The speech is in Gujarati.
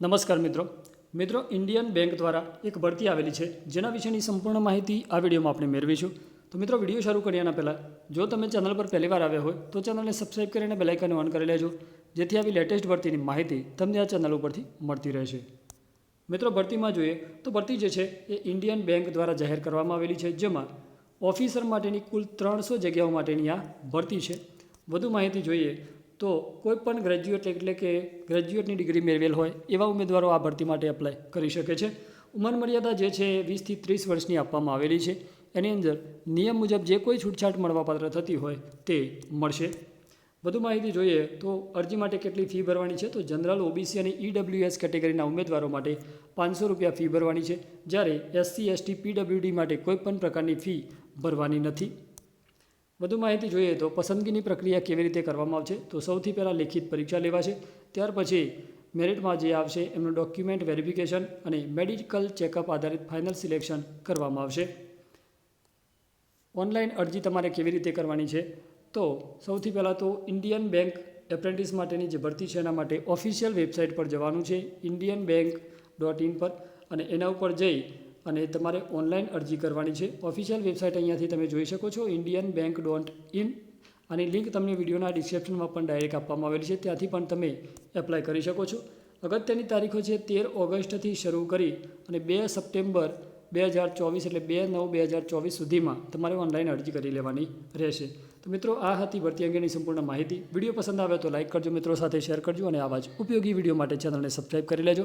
નમસ્કાર મિત્રો. મિત્રો ઇન્ડિયન બેંક દ્વારા એક ભરતી આવેલી છે, જેના વિશેની સંપૂર્ણ માહિતી આ વિડીયોમાં આપણે મેળવીશું. તો મિત્રો, વીડિયો શરૂ કર્યાના પહેલાં, જો તમે ચેનલ પર પહેલીવાર આવ્યા હોય, તો ચેનલને સબસ્ક્રાઈબ કરીને બેલાઇકન ઓન કરી લેજો, જેથી આવી લેટેસ્ટ ભરતીની માહિતી તમને આ ચેનલ ઉપરથી મળતી રહેશે. મિત્રો, ભરતીમાં જોઈએ, તો ભરતી જે છે, એ ઇન્ડિયન બેંક દ્વારા જાહેર કરવામાં આવેલી છે, જેમાં ઓફિસર માટેની કુલ ત્રણસો જગ્યાઓ માટેની આ ભરતી છે. વધુ માહિતી જોઈએ તો કોઈપણ ગ્રેજ્યુએટ એટલે કે ગ્રેજ્યુએટની ડિગ્રી મેળવેલ હોય, એવા ઉમેદવારો આ ભરતી માટે એપ્લાય કરી શકે છે. ઉંમર મર્યાદા જે છે એ વીસથી ત્રીસ વર્ષની આપવામાં આવેલી છે. એની અંદર નિયમ મુજબ જે કોઈ છૂટછાટ મળવાપાત્ર થતી હોય તે મળશે. વધુ માહિતી જોઈએ તો અરજી માટે કેટલી ફી ભરવાની છે? તો જનરલ ઓબીસી અને ઈડબ્લ્યુએસ કેટેગરીના ઉમેદવારો માટે પાંચસો રૂપિયા ફી ભરવાની છે. જ્યારે એસસી એસટી પીડબ્લ્યુડી માટે કોઈપણ પ્રકારની ફી ભરવાની નથી. વધુ માહિતી જોઈએ તો પસંદગીની પ્રક્રિયા કેવી રીતે કરવામાં આવશે તો સૌથી પહેલાં લેખિત પરીક્ષા લેવાશે, ત્યાર પછી મેરિટમાં જે આવશે એમનું ડોક્યુમેન્ટ વેરિફિકેશન અને મેડિકલ ચેકઅપ આધારિત ફાઇનલ સિલેક્શન કરવામાં આવશે. ઓનલાઈન અરજી તમારે કેવી રીતે કરવાની છે? તો સૌથી પહેલાં તો ઇન્ડિયન બેંક એપ્રેન્ટિસ માટેની જે ભરતી છે એના માટે ઓફિશિયલ વેબસાઇટ પર જવાનું છે, ઇન્ડિયન બેંક ડોટ ઇન પર અને એના ઉપર જઈ અને તમારે ઓનલાઈન અરજી કરવાની છે. ઓફિશિયલ વેબસાઇટ અહીંયાથી તમે જોઈ શકો છો ઇન્ડિયન બેંક ડોટ ઇન અને લિંક તમને વિડીયોના ડિસ્ક્રિપ્શનમાં પણ ડાયરેક્ટ આપવામાં આવેલી છે. ત્યાંથી પણ તમે એપ્લાય કરી શકો છો. અગત્યની તારીખો છે તેર ઓગસ્ટથી શરૂ કરી અને બે સપ્ટેમ્બર બે હજાર ચોવીસ એટલે બે નવ બે હજાર ચોવીસ સુધીમાં તમારે ઓનલાઈન અરજી કરી લેવાની રહેશે. તો મિત્રો, આ હતી ભરતી અંગેની સંપૂર્ણ માહિતી. વીડિયો પસંદ આવે તો લાઇક કરજો, મિત્રો સાથે શેર કરજો અને આવા જ ઉપયોગી વીડિયો માટે ચેનલને સબસ્ક્રાઈબ કરી લેજો.